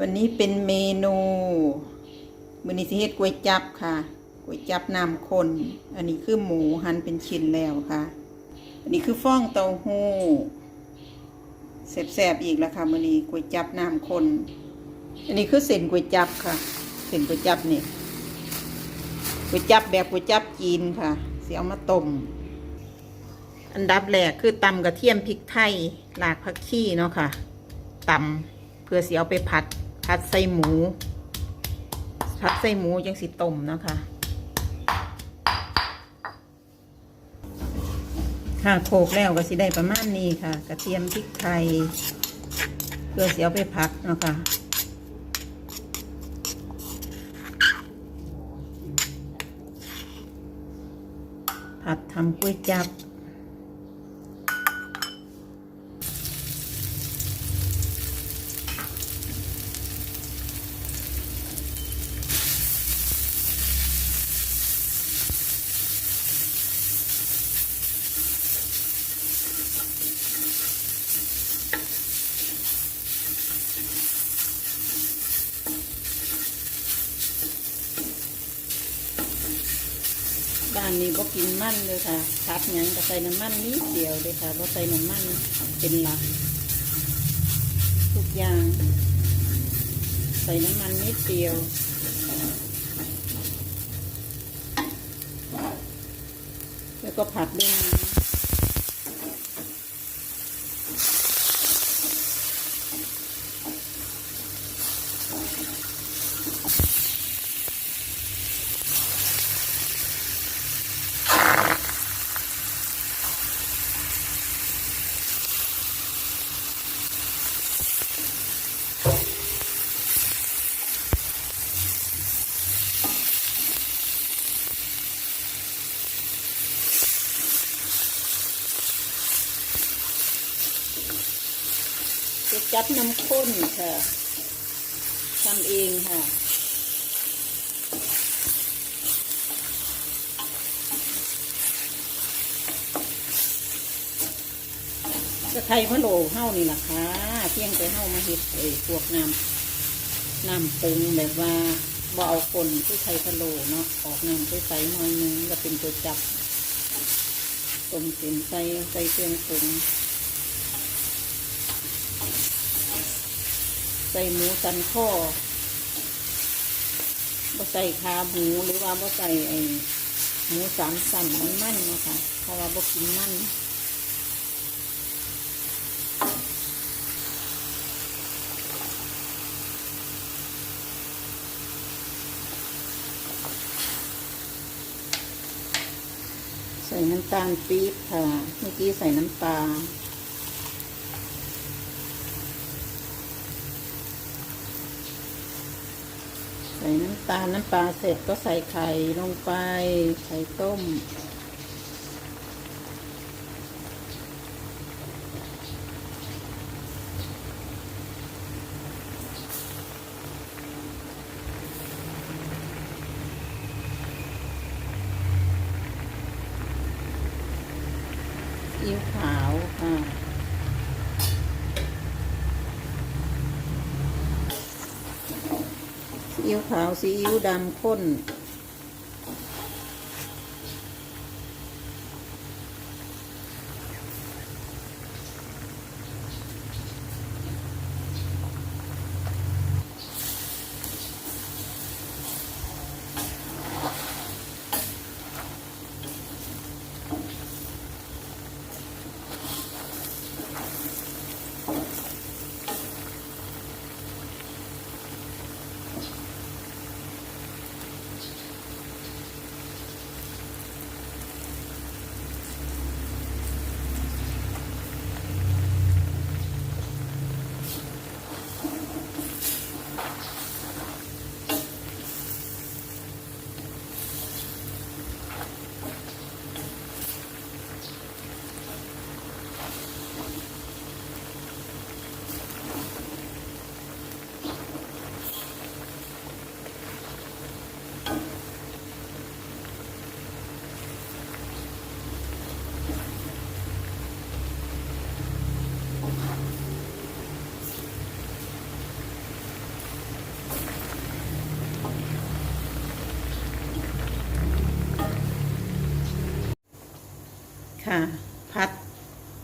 วันนี้เป็นเมนูมือนี้สิเฮ็ดก๋วยจับค่ะก๋วยจับน้ำข้นอันนี้คือหมูหั่นเป็นชิ้นแล้วค่ะ อันนี้คือฟองเต้าหู้แสบๆอีกแล้วค่ะมือนี้ก๋วยจับน้ำข้นอันนี้คือเส้นก๋วยจับค่ะเส้นก๋วยจับนี่ก๋วยจับแบบก๋วยจับจีนค่ะเสียเอามาต้มอันดับแรกคือตำกระเทียมพริกไทยหลากผักชีเนาะค่ะตำเพื่อเสิเอาไปผัด ผัดใส่หมู ผัดใส่หมูยังสิต้มนะคะค่ะโขลกแล้วก็สิได้ประมาณนี้ค่ะ กระเทียมพริกไทยเพื่อสิเอาไปผัดนะคะผัดทำก๋วยจับ บ้านนี้บ่กินมันเลยค่ะผัดหยังก็ใส่น้ำมันนิดเดียวเลยค่ะบ่ใส่น้ำมันเป็นหลักทุกอย่าง ใส่น้ำมันนิดเดียวแล้วก็ผัดด้วย จับน้ำข้นค่ะทำเองค่ะก็ไทยพะโล้เฮ้านี่แหละค่ะเพียงแต่เฮ้ามาเห็ดไอ้พวกน้ำน้ำปรุงแบบว่าบ่เอาคนที่ไทยพะโล้เนาะออกน้ำใสๆหน่อยนึงก็เป็นตัวจับต้มเส้นใส่ใส่เครื่องปรุง ส่หมูสันข้อบ่ใส่ขาหมูหรือว่าบ่ใส่ไอหมูสามสันมันมันๆนะคะเพราะว่าบ่กินมันใส่น้ำตาลปี๊บค่ะ เมื่อกี้ใส่น้ำปล ใส่น้ำตาลน้ำปลาเสร็จก็ใส่ไข่ลงไปไข่ต้ม ซีอิ๊วขาวค่ะ ซี อิ๊วขาวซีอิ๊วดำข้นน ค่ะ พัด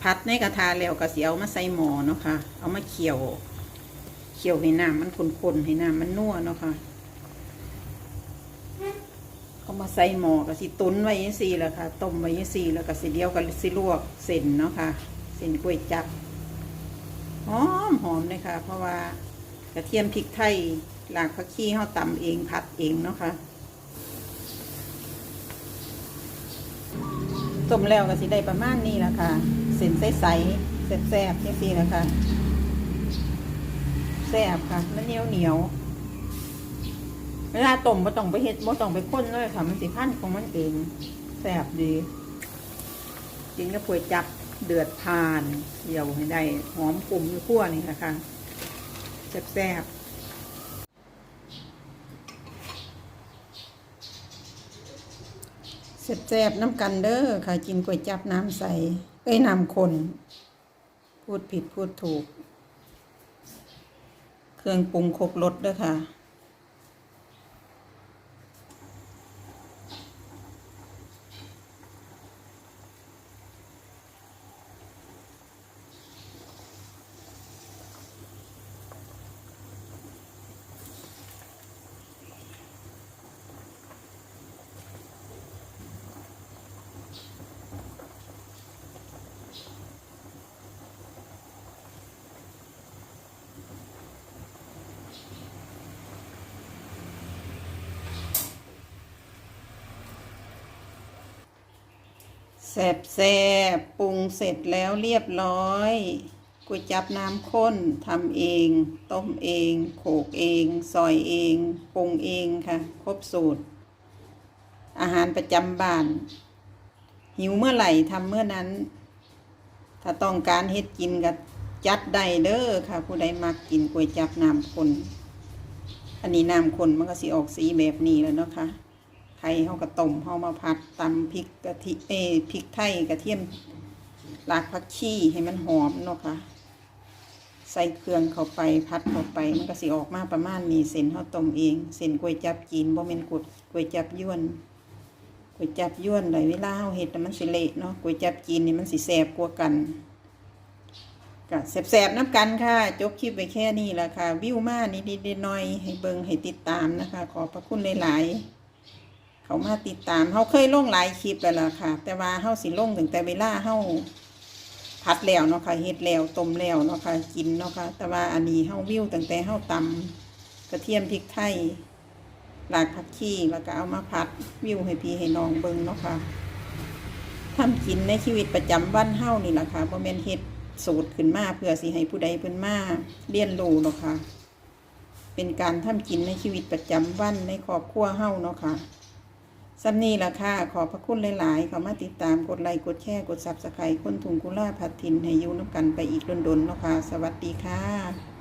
พัดในกระทะแล้วก็เสิเอามาใส่หม้อเนาะค่ะ เอามาเคี่ยว เคี่ยวให้น้ำมันข้นๆให้น้ำมันนัวเนาะค่ะเอามาใส่หม้อก็สิตุนไว้ยังสี่แหละค่ะ ต้มไว้ยังสี่แล้วก็สิเดียวกันสิลวกเส้นเนาะค่ะ เส้นกล้วยจับหอมหอมเลยค่ะ เพราะว่ากระเทียมพริกไทยหลากผักชีเฮาตำเองผัดเองเนาะค่ะ ต้มแล้วก็สิได้ประมาณนี้แหละค่ะ เส้นใสๆแซ่บๆจังซี่แหละค่ะแซ่บค่ะแล้วเหนียวเหนียวเวลาต้มบ่ต้องไปเฮ็ดบ่ต้องไปข้นเลยค่ะมันสิพันของมันเองแซ่บดีกินกับก๋วยจับเดือดทานเดี่ยวให้ได้หอมกลุ่มคั่วนี่แหละค่ะแซ่บ แซ่บๆน้ำกันเด้อค่ะกินก๋วยจับน้ำใส เอ้ยน้ำคน พูดผิดพูดถูก เครื่องปรุงครบรสเด้อค่ะ แซบแซ่บปรุงเสร็จแล้วเรียบร้อยก๋วยจับน้ำข้นทำเอง ต้มเอง โขกเอง ซอยเองปรุงเองค่ะ ครบสูตร อาหารประจำบ้าน หิวเมื่อไหร่ทำเมื่อนั้น ถ้าต้องการเฮ็ดกินก็จัดได้เด้อค่ะ ผู้ใดมักกินก๋วยจับน้ำข้นอันนี้น้ำข้นมันก็สิออกสีแบบนี้แล้วเนาะค่ะ ไทยเขาก็ต้มเขามาผัดตำพริกกะทิเอพริกไทยกระเทียมรากผักชีให้มันหอมเนาะค่ะใส่เครื่องเข้าไปพัดเข้าไปมันก็สิออกมาประมาณนี้เส้นเขาต้มเองเส้นก๋วยจับจีนบ่แม่นกดก๋วยจับยวนก๋วยจับยวนได้เวลาเฮาเฮ็ดน่มันสิเละเนาะก๋วยจับจีนนี่มันสิแซ่บกว่ากันก็แซ่บๆน้ำกันค่ะ จบคลิปไปแค่นี้ละค่ะ วิวมานิดๆหน่อยให้เบิ่งให้ติดตามนะคะ ขอพระคุณหลายๆ เขามาติดตามเขาเคยลงหลายคลิปแล้วล่ะค่ะ แต่ว่าเฮาสิลงถึงแต่เวลาเฮาผัดแล้วเนาะค่ะเฮ็ดแล้วต้มแล้วเนาะค่ะกินเนาะค่ะแต่ว่าอันนี้เฮาวิวตั้งแต่เฮาตำกระเทียมพริกไทยรากผักชีแล้วก็เอามาผัดวิวให้พี่ให้น้องเบิ่งเนาะค่ะทำกินในชีวิตประจำวันเฮานี่แหละค่ะบ่แม่นเฮ็ดสูตรขึ้นมาเพื่อสิให้ผู้ใดเพิ่นมาเรียนรู้เนาะค่ะ เป็นการทำกินในชีวิตประจำวันในครอบครัวเฮาเนาะค่ะ สำนีละค่ะขอพระคุณหลาย ๆ ขอมาติดตามกดไลค์กดแชร์กดซับสไครต์คนถุงกุล่าพัดทินให้ยูน้ำกันไปอีกดนๆเนาะค่ะ สวัสดีค่ะ